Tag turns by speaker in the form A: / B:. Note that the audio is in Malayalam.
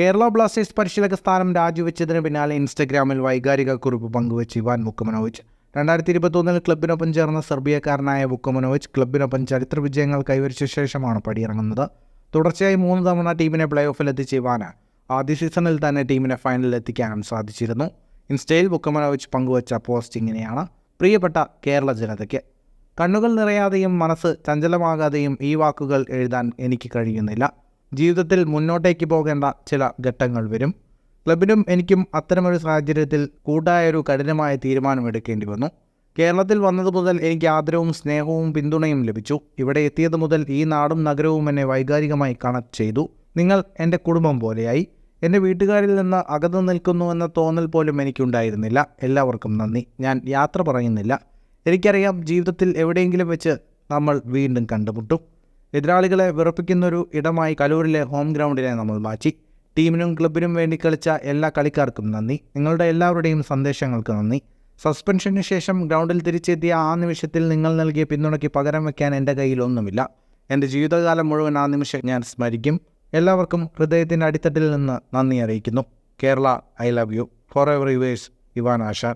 A: കേരള ബ്ലാസ്റ്റേഴ്സ് പരിശീലക സ്ഥാനം രാജിവെച്ചതിന് പിന്നാലെ ഇൻസ്റ്റഗ്രാമിൽ വൈകാരിക കുറിപ്പ് പങ്കുവച്ച് ഇവാൻ വുക്കമനോവിച്ച് രണ്ടായിരത്തി ഇരുപത്തൊന്നിൽ ക്ലബിനൊപ്പം ചേർന്ന സെർബിയക്കാരനായ വുക്കമനോവിച്ച് ക്ലബിനൊപ്പം ചരിത്ര വിജയങ്ങൾ കൈവരിച്ച ശേഷമാണ് പടിയിറങ്ങുന്നത്. തുടർച്ചയായി മൂന്ന് തവണ ടീമിനെ പ്ലേ ഓഫിൽ എത്തിച്ച ഇവാന് ആദ്യ സീസണിൽ തന്നെ ടീമിനെ ഫൈനലിൽ എത്തിക്കാനും സാധിച്ചിരുന്നു. ഇൻസ്റ്റയിൽ വുക്കമനോവിച്ച് പങ്കുവച്ച പോസ്റ്റ് ഇങ്ങനെയാണ്. പ്രിയപ്പെട്ട കേരള ജനതയ്ക്ക് കണ്ണുകൾ നിറയാതെയും മനസ്സ് ചഞ്ചലമാകാതെയും ഈ വാക്കുകൾ എഴുതാൻ എനിക്ക് കഴിയുന്നില്ല. ജീവിതത്തിൽ മുന്നോട്ടേക്ക് പോകേണ്ട ചില ഘട്ടങ്ങൾ വരും. ക്ലബിനും എനിക്കും അത്തരമൊരു സാഹചര്യത്തിൽ കൂട്ടായൊരു കഠിനമായ തീരുമാനമെടുക്കേണ്ടി വന്നു. കേരളത്തിൽ വന്നത് മുതൽ എനിക്ക് ആദരവും സ്നേഹവും പിന്തുണയും ലഭിച്ചു. ഇവിടെ എത്തിയത് മുതൽ ഈ നാടും നഗരവും എന്നെ വൈകാരികമായി കണക്ട് ചെയ്തു. നിങ്ങൾ എന്റെ കുടുംബം പോലെയായി. എന്റെ വീട്ടുകാരിൽ നിന്ന് അകന്നു നിൽക്കുന്നു എന്ന തോന്നൽ പോലും എനിക്കുണ്ടായിരുന്നില്ല. എല്ലാവർക്കും നന്ദി. ഞാൻ യാത്ര പറയുന്നില്ല. എനിക്കറിയാം ജീവിതത്തിൽ എവിടെയെങ്കിലും വെച്ച് നമ്മൾ വീണ്ടും കണ്ടുമുട്ടും. എതിരാളികളെ വിറപ്പിക്കുന്നൊരു ഇടമായി കലൂരിലെ ഹോം ഗ്രൗണ്ടിനെ നമ്മൾ മാറ്റി. ടീമിനും ക്ലബിനും വേണ്ടി കളിച്ച എല്ലാ കളിക്കാർക്കും നന്ദി. നിങ്ങളുടെ എല്ലാവരുടെയും സന്ദേശങ്ങൾക്ക് നന്ദി. സസ്പെൻഷന് ശേഷം ഗ്രൗണ്ടിൽ തിരിച്ചെത്തിയ ആ നിമിഷത്തിൽ നിങ്ങൾ നൽകിയ പിന്തുണയ്ക്ക് പകരം വയ്ക്കാൻ എന്റെ കയ്യിലൊന്നുമില്ല എന്റെ ജീവിതകാലം മുഴുവൻ ആ നിമിഷം ഞാൻ സ്മരിക്കും. എല്ലാവർക്കും ഹൃദയത്തിന്റെ അടിത്തട്ടിൽ നിന്ന് നന്ദി അറിയിക്കുന്നു. Kerala I love you. Forever yours Ivan Ashan.